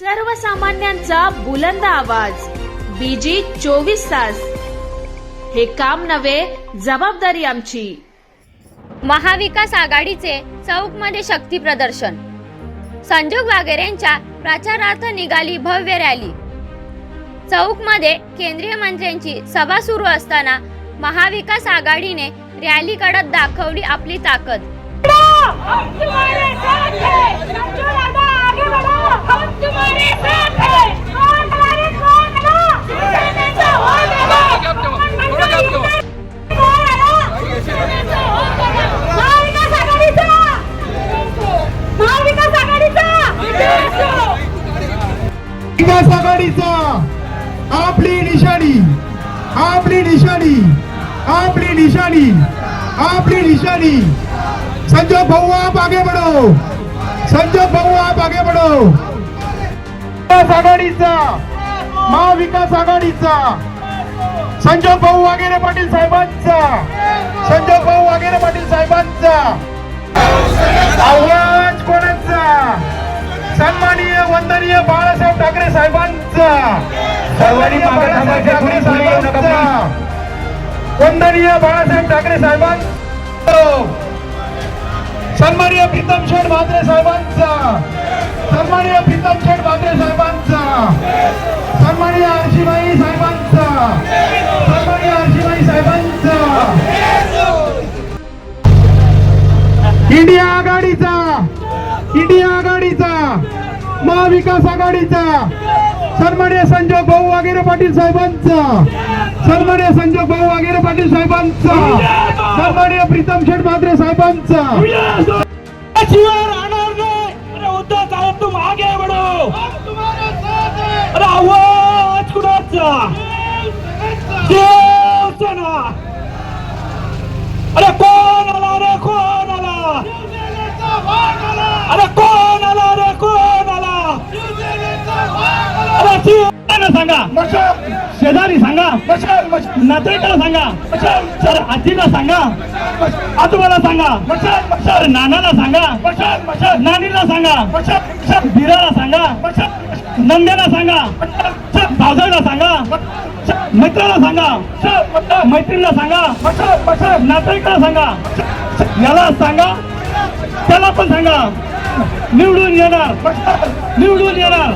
सर्वसामान्यांचा बुलंद आवाज. बीजी चोवीस तास. हे काम नव्हे जबाबदारी आमची. महाविकास आघाडीचे चौकमध्ये शक्ती प्रदर्शन. संजोग वागेरेंच्या प्रचारार्थ निघाली भव्य रॅली. चौकमध्ये केंद्रीय मंत्र्यांची सभा सुरू असताना महाविकास आघाडीने रॅली काढत दाखवली आपली ताकद. विकास आघाडीचा आपली निशाणी आपली निशाणी आपली निशाणी आपली निशाणी. संजय भाऊ आप आगे बढ़ो. संजय भाऊ आप आगे बढ़ो. विकास आघाडीचा महाविकास आघाडीचा. संजय भाऊ वागेरे पाटील साहेबांचा. संजय भाऊ वागेरे पाटील साहेबांचा. आव्हान! सर्वांनी मागे थांबायचे कुणी पुढे येऊ नका. वंदनीय बाळासाहेब ठाकरे साहेबांचा सन्माननीय प्रीतम शेठ म्हात्रे साहेबांचा. सन्माननीय प्रीतम शेठ म्हात्रे साहेबांचा. सन्माननीय आरशीबाई साहेबांचा. सन्माननीय आरशीबाई साहेबांचा. इंडिया आघाडीचा. इंडिया आघाडीचा. महाविकास आघाडीचा. सन्मान्य संजय भाऊ वागेरे पाटील साहेबांचा. सन्मान्य संजय भाऊ वागेरे पाटील साहेबांचा. सन्मान्य प्रीतम शेठ म्हात्रे साहेबांचा. राहणार उद्धव साहेब तुम आगे बढ़ो अरे आवाज कुणाचा? सांगा. शेजारी सांगा. नातेवाईकाला सांगा. सर आजीला सांगा. आजोबाला सांगा. सर नानाला सांगा. नानीला सांगा. धीराला सांगा. नंद्याला सांगा. भावजाईला सांगा. मित्राला सांगा. मैत्रीला सांगा. नातेवाईकाला सांगा. याला सांगा. त्याला पण सांगा. निवडून येणार. निवडून येणार.